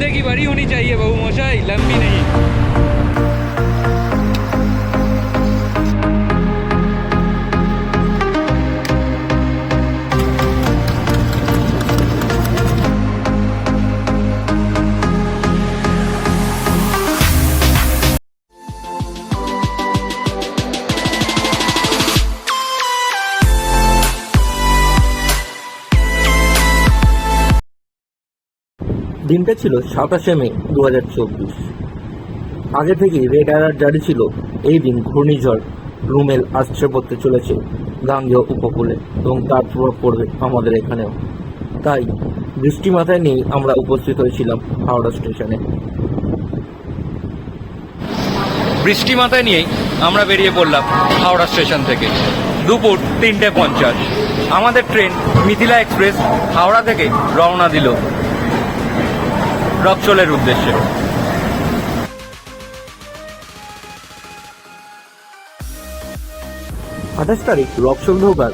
जिंदगी बड़ी होनी चाहिए बहू मोशाई लंबी नहीं দিনটা ছিল সাতাশে মে দু হাজার চব্বিশ। আগে থেকেই রেড অ্যালার্ট জারি ছিল, এই দিন ঘূর্ণিঝড় রুমেল আসছে পড়তে চলেছে গাঙ্গেয় উপকূলে এবং তার প্রভাব পড়বে আমাদের এখানেও। তাই বৃষ্টি মাথায় নিয়েই আমরা উপস্থিত হয়েছিলাম হাওড়া স্টেশনে। বৃষ্টি মাথায় নিয়েই আমরা বেরিয়ে পড়লাম হাওড়া স্টেশন থেকে। দুপুর তিনটে পঞ্চাশ। আমাদের ট্রেন মিথিলা এক্সপ্রেস হাওড়া থেকে রওনা দিল। রকচলের উদ্দেশ্যে। আঠাশ তারিখ, রক্সল ঢোকার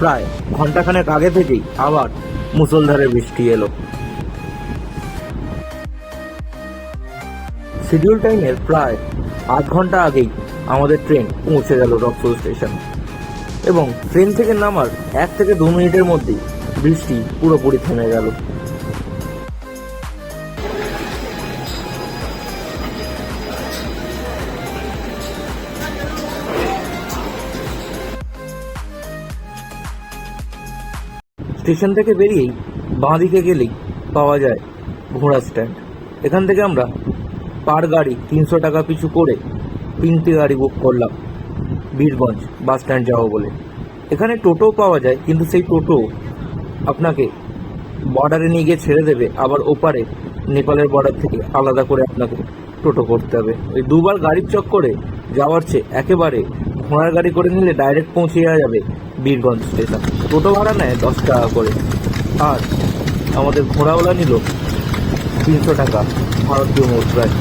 প্রায় ঘন্টাখানেক আগে থেকেই আবার মুসলধারে বৃষ্টি এলো। শিডিউল টাইমের প্রায় আধ ঘণ্টা আগেই আমাদের ট্রেন পৌঁছে গেল রক্সল স্টেশন এবং ট্রেন থেকে নামার এক থেকে দু মিনিটের মধ্যেই বৃষ্টি পুরোপুরি থেমে গেল। স্টেশন থেকে বেরিয়েই বাঁ দিকে গেলেই পাওয়া যায় ঘোড়া স্ট্যান্ড। এখান থেকে আমরা পার গাড়ি তিনশো টাকা পিছু করে তিনটি গাড়ি বুক করলাম বীরগঞ্জ বাস স্ট্যান্ড যাব বলে। এখানে টোটো পাওয়া যায়, কিন্তু সেই টোটো আপনাকে বর্ডারে নিয়ে গিয়ে ছেড়ে দেবে, আবার ওপারে নেপালের বর্ডার থেকে আলাদা করে আপনাকে টোটো করতে হবে। ওই দুবার গাড়ির চক্করে যাওয়ার চেয়ে একেবারে ঘোড়ার গাড়ি করে নিলে ডাইরেক্ট পৌঁছে যাওয়া যাবে বীরগঞ্জ স্টেশন টোটো ভাড়া নেয় দশ টাকা করে। আর আমাদের ঘোড়াওয়ালা নিল তিনশো টাকা ভারতীয় মুদ্রায়।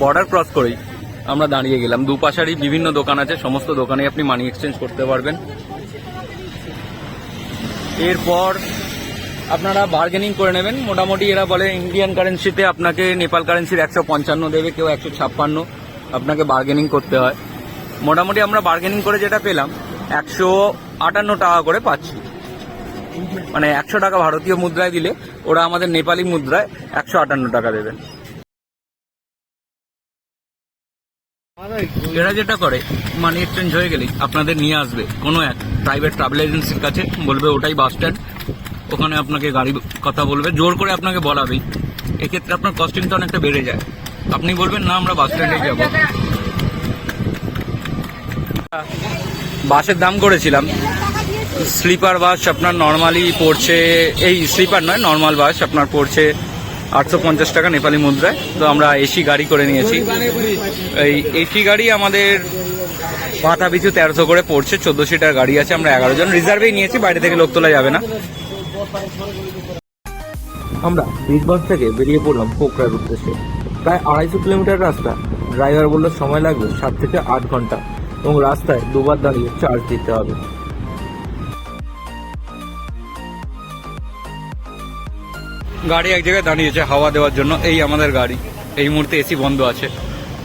বর্ডার ক্রস করেই আমরা দাঁড়িয়ে গেলাম। দুপাশারই বিভিন্ন দোকান আছে। সমস্ত দোকানে আপনি মানি এক্সচেঞ্জ করতে পারবেন। এরপর আপনারা বার্গেনিং করে নেবেন। মোটামুটি এরা বলে ইন্ডিয়ান কারেন্সিতে আপনাকে নেপাল কারেন্সির একশো পঞ্চান্ন দেবে, কেউ একশো ছাপ্পান্ন। আপনাকে বার্গেনিং করতে হয়। মোটামুটি আমরা বার্গেনিং করে যেটা পেলাম, একশো আটান্ন টাকা করে পাচ্ছি। মানে একশো টাকা ভারতীয় মুদ্রায় দিলে ওরা আমাদের নেপালি মুদ্রায় একশো আটান্ন টাকা দেবেন। এরা যেটা করে মানি এক্সচেঞ্জ হয়ে গেলেই আপনাদের নিয়ে আসবে। কোনো এক প্রাইভেট ট্রাভেল এজেন্সির কাছে বলবে, ওটাই বাস স্ট্যান্ড ওখানে আপনাকে গাড়ি কথা বলবে, জোর করে আপনাকে বলাবেই। এক্ষেত্রে আপনার কস্টিংটা অনেকটা বেড়ে যায়। আপনি বলবেন, না, আমরা বাস স্ট্যান্ডে যাব। বাসের দাম করেছিলাম। স্লিপার বাস আপনার নর্মালি পড়ছে, এই স্লিপার নয় নর্মাল বাস আপনার পড়ছে আটশো পঞ্চাশ টাকা নেপালি মুদ্রায়। তো আমরা এসি গাড়ি করে নিয়েছি। এই এসি গাড়ি আমাদের মাথা পিছু তেরোশো করে পড়ছে চোদ্দ সিটার গাড়ি আছে। আমরা এগারো জন। রিজার্ভেই নিয়েছি, বাইরে থেকে লোক তোলা যাবে না। আমরা বীরগঞ্জ থেকে বেরিয়ে পড়লাম পোকরার উদ্দেশ্যে। প্রায় আড়াইশো কিলোমিটার রাস্তা। ড্রাইভার বলল, সময় লাগবে সাত থেকে আট ঘণ্টা এবং রাস্তায় দুবার দাঁড়িয়ে চার্জ দিতে হবে। গাড়ি এক জায়গায় দাঁড়িয়েছে, হাওয়া দেওয়ার জন্য। এই আমাদের গাড়ি। এই মুহূর্তে এসি বন্ধ আছে।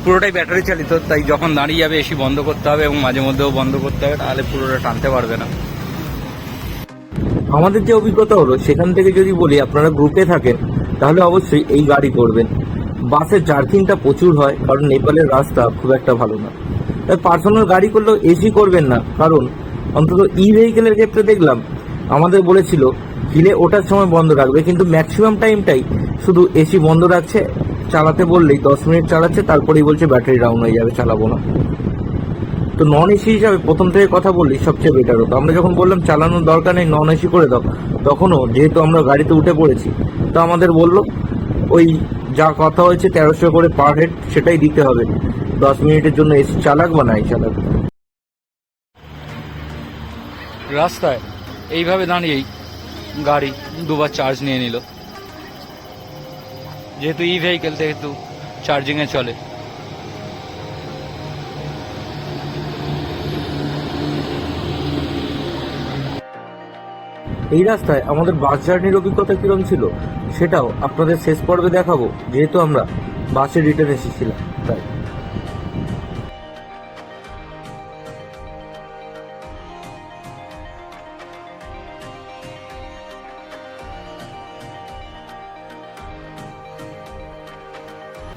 পুরোটাই ব্যাটারি চালিত, তাই যখন দাঁড়িয়ে যাবে এসি বন্ধ করতে হবে এবং মাঝে মধ্যেও বন্ধ করতে হবে, তাহলে পুরোটা টানতে পারবে না। আমাদের যে অভিজ্ঞতা হলো, সেখান থেকে যদি বলি, আপনারা গ্রুপে থাকেন, তাহলে অবশ্যই এই গাড়ি করবেন। বাসের জার্কিংটা প্রচুর হয়, কারণ নেপালের রাস্তা খুব একটা ভালো না। তাই পার্সোনাল গাড়ি করলেও এসি করবেন না, কারণ অন্তত ই ভেহিকেলের ক্ষেত্রে দেখলাম, আমাদের বলেছিল হিলে ওঠার সময় বন্ধ রাখবে, কিন্তু ম্যাক্সিমাম টাইমটাই শুধু এসি বন্ধ রাখছে, চালাতে বললেই দশ মিনিট চালাচ্ছে, তারপরেই বলছে ব্যাটারি ডাউন হয়ে যাবে, চালাবো না। তো নন এসি হিসাবে প্রথম থেকে কথা বললি, সবচেয়ে বেটার হতো। আমরা যখন বললাম চালানোর দরকার নেই নন এসি করে দাও, তখনও যেহেতু আমরা গাড়িতে উঠে পড়েছি, তো আমাদের বলল, ওই যা কথা হয়েছে তেরোশো করে পার হেড সেটাই দিতে হবে। দশ মিনিটের জন্য এসি চালাক বা নাই চালাক? রাস্তায় এইভাবে দাঁড়িয়েই গাড়ি দুবার চার্জ নিয়ে নিল। যেহেতু ই ভেহিকেল যেহেতু চার্জিংয়ে চলে। এই রাস্তায় আমাদের বাস জার্নির অভিজ্ঞতা কিরম ছিল, সেটাও আপনাদের শেষ পর্বে দেখাবো, যেহেতু আমরা বাসে রিটার্ন এসেছিলাম, তাই।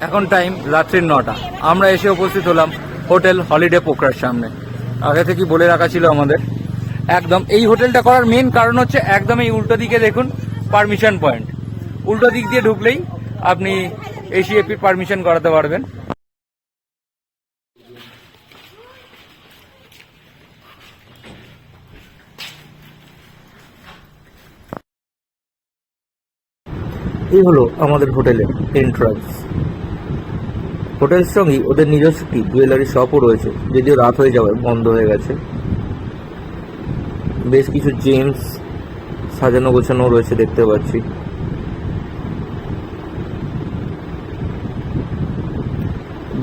এখন টাইম রাত্রির নটা। আমরা এসে উপস্থিত হলাম হোটেল হলিডে পোকরার সামনে। আগে থেকে বলে রাখা ছিল আমাদের একদম। এই হোটেলটা করার মেন কারণ হচ্ছে একদম এই উল্টো দিকে দেখুন পারমিশন পয়েন্ট উল্টো দিক দিয়ে ঢুকলেই আপনি এসিএপির পারমিশন করাতে পারবেন। এই হলো আমাদের হোটেলের এন্ট্রান্স হোটেলের সঙ্গেই ওদের নিজস্ব জুয়েলারি শপও রয়েছে, যদিও রাত হয়ে যাওয়ায় বন্ধ হয়ে গেছে। বেশ কিছু জেমস সাজানো গোছানো রয়েছে, দেখতে পাচ্ছি।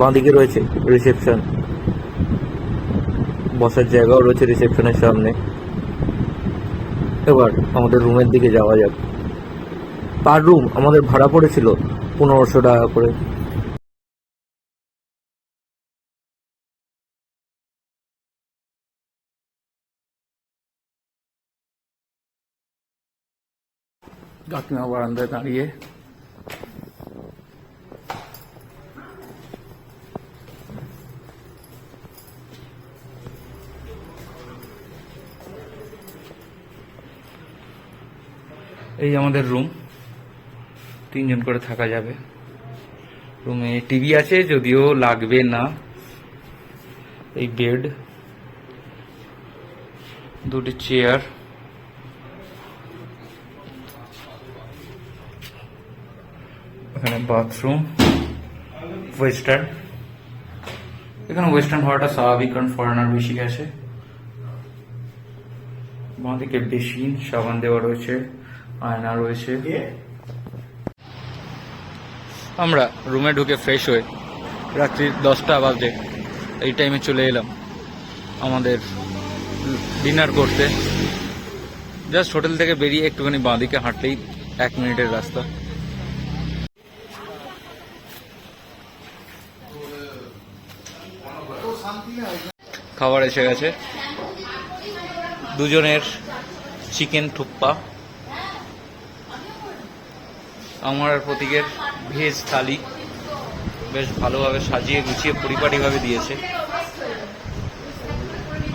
বাঁদিকে রয়েছে রিসেপশন বসার জায়গাও রয়েছে রিসেপশনের সামনে। এবার আমাদের রুমের দিকে যাওয়া যাক। পার রুম আমাদের ভাড়া পড়েছিল পনেরোশো টাকা করে। কাকিমা বারান্দায় দাঁড়িয়ে এই আমাদের রুম তিনজন করে থাকা যাবে। রুমে টিভি আছে, যদিও লাগবে না। এই বেড দুটি চেয়ার বাথরুম ওয়েস্টার্ন এখানে ওয়েস্টার্ন হওয়াটা স্বাভাবিক কারণ ফরেনার বেশি গেছে বাঁদিকে বেসিন সাবান দেওয়া রয়েছে আয়না রয়েছে। আমরা রুমে ঢুকে ফ্রেশ হয়ে রাত্রি দশটা বাজে এই টাইমে চলে এলাম আমাদের ডিনার করতে। জাস্ট হোটেল থেকে বেরিয়ে একটুখানি বাঁদিকে হাঁটলেই এক মিনিটের রাস্তা। খাবার এসে গেছে। দুজনের চিকেন থুপ্পা। আমার আর প্রতীকের ভেজ থালি বেশ ভালোভাবে সাজিয়ে গুছিয়ে পরিপাটিভাবে দিয়েছে।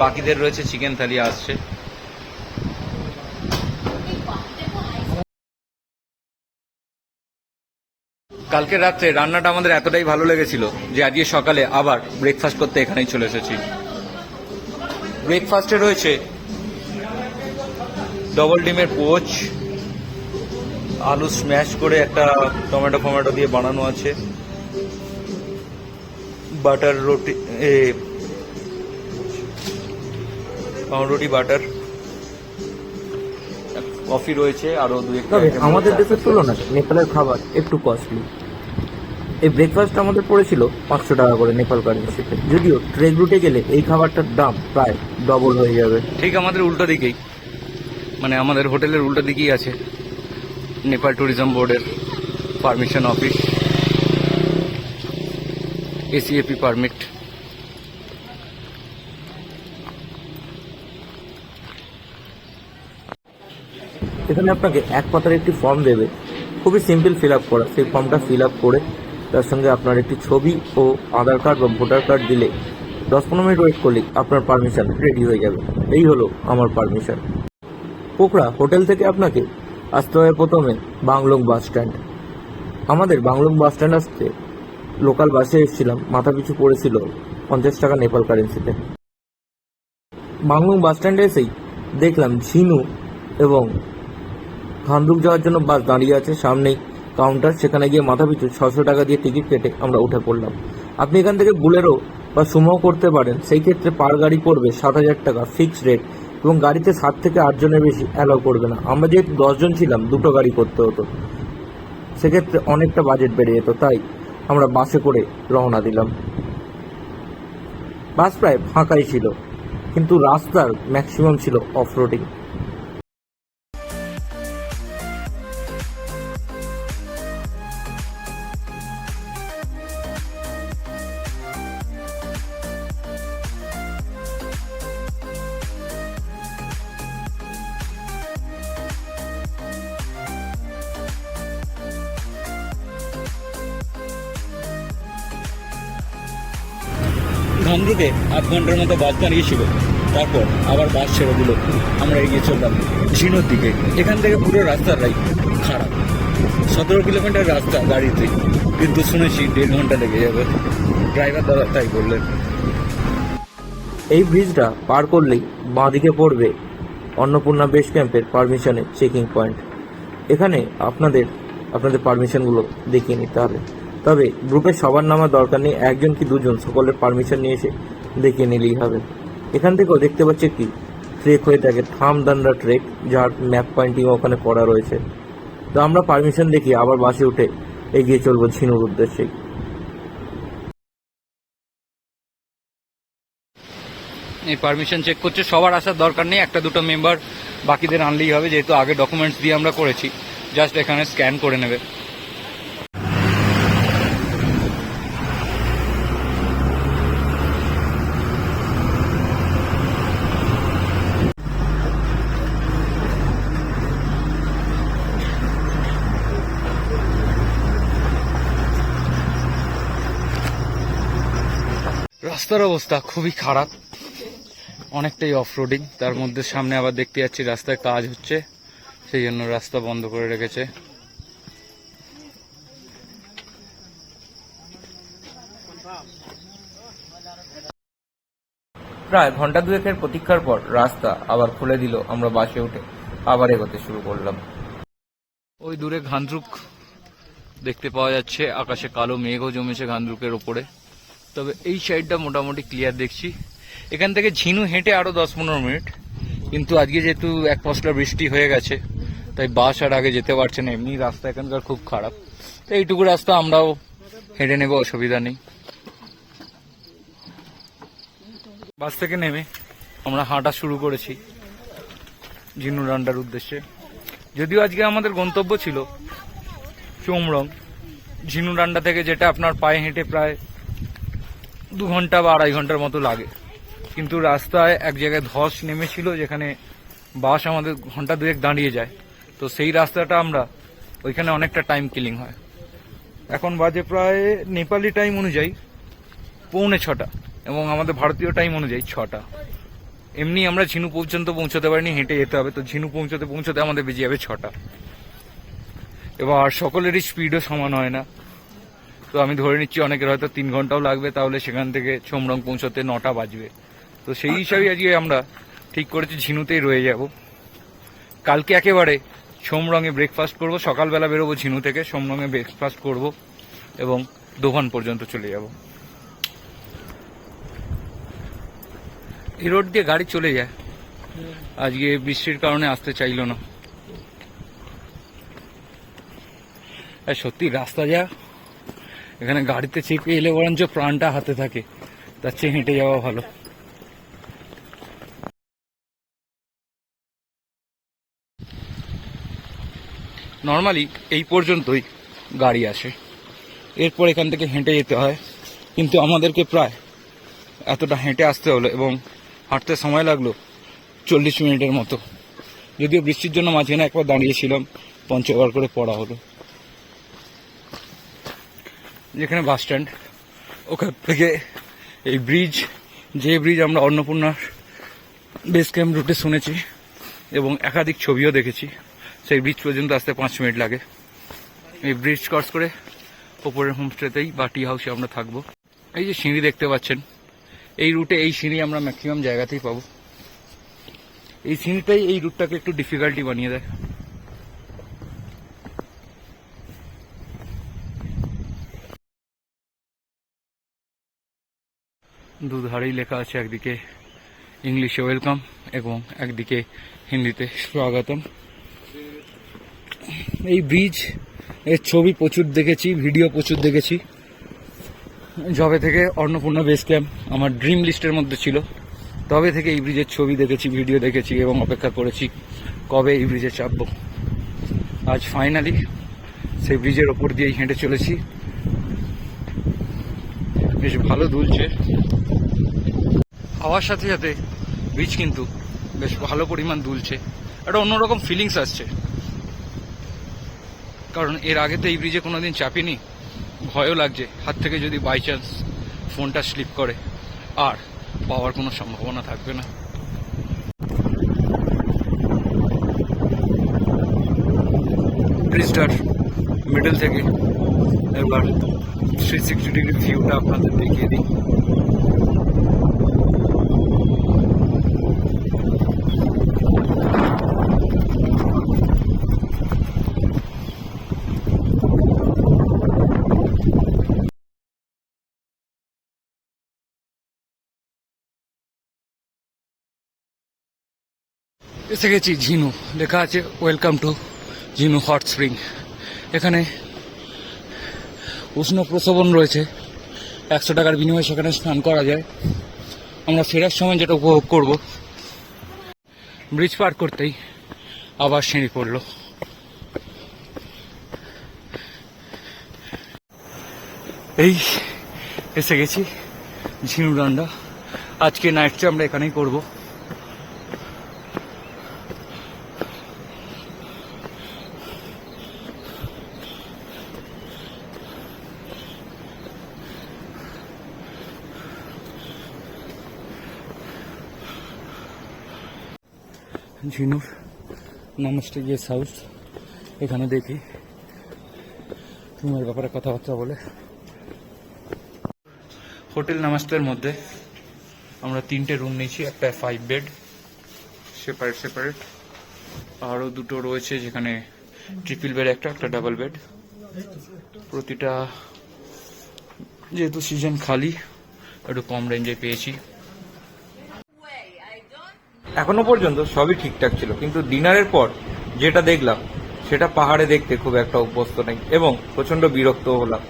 বাকিদের রয়েছে চিকেন থালি, আসছে। কালকে রাত্রে রান্নাটা আমাদের এতটাই ভালো লেগেছিল যে আজকে সকালে আবার ব্রেকফাস্ট করতে এখানেই চলে এসেছি। ব্রেকফাস্টে রয়েছে ডবল ডিমের পোচ আলু স্ম্যাশ করে একটা টমেটো ফমেটো দিয়ে বানানো আছে বাটার রুটি এ পাউরুটি বাটার কফি রয়েছে আরও দু একটা আমাদের দেশের তুলনায় নেপালের খাবার একটু কস্টলি এই ব্রেকফাস্ট আমাদের পড়েছিল পাঁচশো টাকা করে নেপাল কারেন্সিতে যদিও ট্রেক রুটে গেলে এই খাবারটার দাম প্রায় ডবল হয়ে যাবে। ঠিক আমাদের উল্টো দিকেই। মানে আমাদের হোটেলের উল্টো দিকেই আছে নেপাল ট্যুরিজম বোর্ডের পারমিশন অফিস এসিএপি পারমিট এখানে আপনাকে এক পাতার একটি ফর্ম দেবে। খুবই সিম্পল ফিল আপ করা। সেই ফর্মটা ফিল আপ করে তার সঙ্গে আপনার একটি ছবি ও আধার কার্ড বা ভোটার কার্ড দিলে দশ পনেরো মিনিট ওয়েট করলেই আপনার পারমিশন রেডি হয়ে যাবে। এই হলো আমার পারমিশন পোকরা হোটেল থেকে আপনাকে আসতে হবে প্রথমে বাংলং বাস স্ট্যান্ড। আমাদের বাংলং বাস স্ট্যান্ড আসতে লোকাল বাসে এসেছিলাম, মাথা পিছু পড়েছিল পঞ্চাশ টাকা নেপাল কারেন্সিতে বাংলং বাস স্ট্যান্ডে এসেই দেখলাম ঝিনু এবং ভান্দুক যাওয়ার জন্য বাস দাঁড়িয়ে আছে সামনেই। কাউন্টার সেখানে গিয়ে মাথা পিছু ছশো টাকা দিয়ে টিকিট কেটে আমরা উঠে পড়লাম। আপনি এখান থেকে বুলেরো বা সুমো করতে পারেন। সেই ক্ষেত্রে পার গাড়ি পড়বে সাত হাজার টাকা ফিক্সড রেট এবং গাড়িতে সাত থেকে আট জনের বেশি অ্যালাউ করবে না। আমরা যেহেতু দশজন ছিলাম, দুটো গাড়ি করতে হতো। সেক্ষেত্রে অনেকটা বাজেট বেড়ে যেত, তাই আমরা বাসে করে রওনা দিলাম। বাস প্রায় ফাঁকাই ছিল, কিন্তু রাস্তার ম্যাক্সিমাম ছিল অফ ধামরুকে আধ ঘণ্টার মতো বাস দাঁড়িয়েছিল। তারপর আবার বাস ছেড়ে দিল। আমরা এগিয়ে চললাম ঝিনোর দিকে। এখান থেকে পুরো রাস্তাটাই খারাপ। সতেরো কিলোমিটার রাস্তা গাড়িতে। কিন্তু শুনেছি দেড় ঘণ্টা লেগে যাবে। ড্রাইভার দাদা তাই বললেন। এই ব্রিজটা পার করলেই বাঁদিকে পড়বে অন্নপূর্ণা বেস ক্যাম্পের পারমিশনের চেকিং পয়েন্ট। এখানে আপনাদের আপনাদের পারমিশনগুলো দেখিয়ে নিতে হবে। তবে গ্রুপে সবার নামার দরকার নেই, একজন কি দুজন, সকলের পারমিশন নিয়ে এসে দেখিয়ে নিলেই হবে। এখান থেকেও দেখতে পাচ্ছি একটি ট্রেক হয়ে থাকে থামদান্ডা ট্রেক যার ম্যাপ পয়েন্টিং ওখানে করা রয়েছে। তো আমরা পারমিশন দেখি, আবার বাসে উঠে এগিয়ে চলবো ঝিনুর উদ্দেশ্যে। এই পারমিশন চেক করছে, সবার আসার দরকার নেই, একটা দুটো মেম্বার বাকিদের আনলেই হবে, যেহেতু আগে ডকুমেন্টস দিয়ে আমরা করেছি। জাস্ট এখানে স্ক্যান করে নেবে। রাস্তার অবস্থা খুবই খারাপ। অনেকটাই অফ রোডিং তার মধ্যে সামনে আবার দেখতে যাচ্ছি রাস্তায় কাজ হচ্ছে সেই জন্য রাস্তা বন্ধ করে রেখেছে। প্রায় ঘণ্টা দুয়েকের প্রতীক্ষার পর রাস্তা আবার খুলে দিল আমরা বাসে উঠে আবার এগোতে শুরু করলাম। ওই দূরে ঘান্দ্রুক দেখতে পাওয়া যাচ্ছে আকাশে কালো মেঘও জমেছে ঘান্দ্রুকের ওপরে। তবে এই সাইডটা মোটামুটি ক্লিয়ার দেখছি। এখান থেকে ঝিনু হেঁটে আরও দশ পনেরো মিনিট। কিন্তু আজকে যেহেতু এক পশলা বৃষ্টি হয়ে গেছে, তাই বাস আর আগে যেতে পারছে না। এমনি রাস্তা এখানকার খুব খারাপ। তো এইটুকু রাস্তা আমরাও হেঁটে নেব, অসুবিধা নেই। বাস থেকে নেমে আমরা হাঁটা শুরু করেছি ঝিনু রান্ডার উদ্দেশ্যে। যদিও আজকে আমাদের গন্তব্য ছিল চোমরং। ঝিনুডান্ডা থেকে যেটা আপনার পায়ে হেঁটে প্রায় দু ঘণ্টা বা আড়াই ঘণ্টার মতো লাগে। কিন্তু রাস্তায় এক জায়গায় ধস নেমেছিল, যেখানে বাস আমাদের ঘণ্টা দুয়েক দাঁড়িয়ে যায়। তো সেই রাস্তাটা আমরা, ওইখানে অনেকটা টাইম কিলিং হয়। এখন বাজে প্রায় নেপালি টাইম অনুযায়ী পৌনে ছটা, এবং আমাদের ভারতীয় টাইম অনুযায়ী ছটা। এমনি আমরা ঝিনু পর্যন্ত পৌঁছতে পারিনি, হেঁটে যেতে হবে। তো ঝিনু পৌঁছতে পৌঁছতে আমাদের বেজে যাবে ছটা। এবার সকলেরই স্পিডও সমান হয় না। তো আমি ধরে নিচ্ছি অনেকের হয়তো তিন ঘন্টাও লাগবে তাহলে সেখান থেকে ছোমরং পৌঁছতে নটা বাজবে। তো সেই হিসাবে আজকে আমরা ঠিক করেছি ঝিনুতেই রয়ে যাব। কালকে একেবারে সোমরঙে ব্রেকফাস্ট করব সকালবেলা বেরোবো ঝিনু থেকে সোমরঙে ব্রেকফাস্ট করব এবং দোকান পর্যন্ত চলে যাব। এই রোড দিয়ে গাড়ি চলে যায়। আজকে বৃষ্টির কারণে আসতে চাইলো না। সত্যি রাস্তা যা এখানে গাড়িতে চেপে এলে বরঞ্চ প্রাণটা হাতে থাকে। তার চেয়ে হেঁটে যাওয়া ভালো। নর্মালি এই পর্যন্তই গাড়ি আসে। এরপর এখান থেকে হেঁটে যেতে হয়। কিন্তু আমাদেরকে প্রায় এতটা হেঁটে আসতে হলো এবং হাঁটতে সময় লাগল চল্লিশ মিনিটের মতো। যদিও বৃষ্টির জন্য মাঝখানে একবার দাঁড়িয়েছিলাম পঞ্চবার করে পড়া হলো। যেখানে বাস স্ট্যান্ড। ওখান থেকে এই ব্রিজ, যে ব্রিজ আমরা অন্নপূর্ণার বেস ক্যাম্প রুটে শুনেছি এবং একাধিক ছবিও দেখেছি, সেই ব্রিজ পর্যন্ত আসতে পাঁচ মিনিট লাগে। এই ব্রিজ ক্রস করে ওপরের হোমস্টেতেই বা টি হাউসে আমরা থাকব। এই যে সিঁড়ি দেখতে পাচ্ছেন, এই রুটে এই সিঁড়ি আমরা ম্যাক্সিমাম জায়গাতেই পাবো। এই সিঁড়িটাই এই রুটটাকে একটু ডিফিকাল্টি বানিয়ে দেয়। দুধারেই লেখা আছে একদিকে ইংলিশে ওয়েলকাম এবং একদিকে হিন্দিতে স্বাগতম। এই ব্রিজের ছবি প্রচুর দেখেছি, ভিডিও প্রচুর দেখেছি। যবে থেকে অন্নপূর্ণা বেস ক্যাম্প আমার ড্রিম লিস্টের মধ্যে ছিল, তবে থেকে এই ব্রিজের ছবি দেখেছি, ভিডিও দেখেছি এবং অপেক্ষা করেছি কবে এই ব্রিজে চাপবো। আজ ফাইনালি সেই ব্রিজের ওপর দিয়েই হেঁটে চলেছি। বেশ ভালো দুলছে। হাওয়ার সাথে সাথে ব্রিজ কিন্তু বেশ ভালো পরিমাণ দুলছে। একটা অন্যরকম ফিলিংস আসছে। কারণ এর আগে তো এই ব্রিজে কোনোদিন চাপিনি। ভয়ও লাগছে। হাত থেকে যদি বাই চান্স ফোনটা স্লিপ করে, আর পাওয়ার কোনো সম্ভাবনা থাকবে না। ব্রিজটার মিডল থেকে এবার থ্রি সিক্সটি ডিগ্রি ভিউটা আপনাদের দেখিয়ে দিই। এসে গেছি ঝিনু লেখা আছে welcome to Jhinu hot spring এখানে উষ্ণ প্রসবন রয়েছে। একশো টাকার বিনিময়ে সেখানে স্নান করা যায়। আমরা ফেরার সময় যেটা উপভোগ করব, ব্রিজ পার করতেই আবার সিঁড়ি পড়ল। এই, এসে গেছি ঝিনু ডান্ডা আজকে নাইটটা আমরা এখানেই করব। ঝিনুর নমস্তে গেস্ট হাউস এখানে দেখি। রুমের ব্যাপারে কথাবার্তা বলে। হোটেল নামাস্তের মধ্যে আমরা তিনটে রুম নিয়েছি, একটা ফাইভ বেড সেপারেট সেপারেট আরও দুটো রয়েছে যেখানে ট্রিপল বেড একটা একটা ডাবল বেড প্রতিটা, যেহেতু সিজন খালি, একটু কম রেঞ্জে পেয়েছি। এখনও পর্যন্ত সবই ঠিকঠাক ছিল, কিন্তু ডিনারের পর যেটা দেখলাম, সেটা পাহাড়ে দেখতে খুব একটা অভ্যস্ত নেই এবং প্রচণ্ড বিরক্ত হলাম।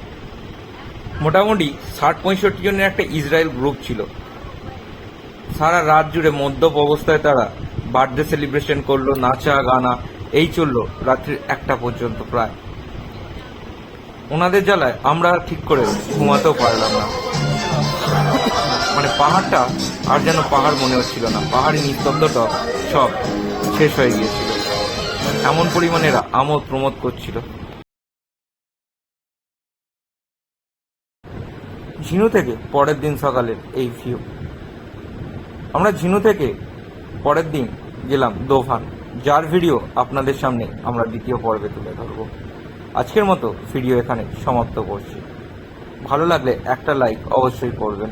মোটামুটি ষাট পঁয়ষট্টি জনের একটা ইসরায়েল গ্রুপ ছিল। সারা রাত জুড়ে মদ্যপ অবস্থায় তারা বার্থডে সেলিব্রেশন করল, নাচা, গানা, এই চলল রাত্রির একটা পর্যন্ত প্রায়। ওনাদের জ্বালায় আমরা ঠিক করে ঘুমাতেও পারলাম না। মানে পাহাড়টা আর যেন পাহাড় মনে হচ্ছিল না। পাহাড়ি নিস্তব্ধতা সব শেষ হয়ে গিয়েছিল। এমন পরিমাণে আমোদ প্রমোদ করছিল। ঝিনু থেকে পরের দিন সকালের এই ভিউ আমরা ঝিনু থেকে পরের দিন গেলাম দোভান। যার ভিডিও আপনাদের সামনে আমরা দ্বিতীয় পর্বে তুলে ধরবো। আজকের মতো ভিডিও এখানে সমাপ্ত করছি। ভালো লাগলে একটা লাইক অবশ্যই করবেন।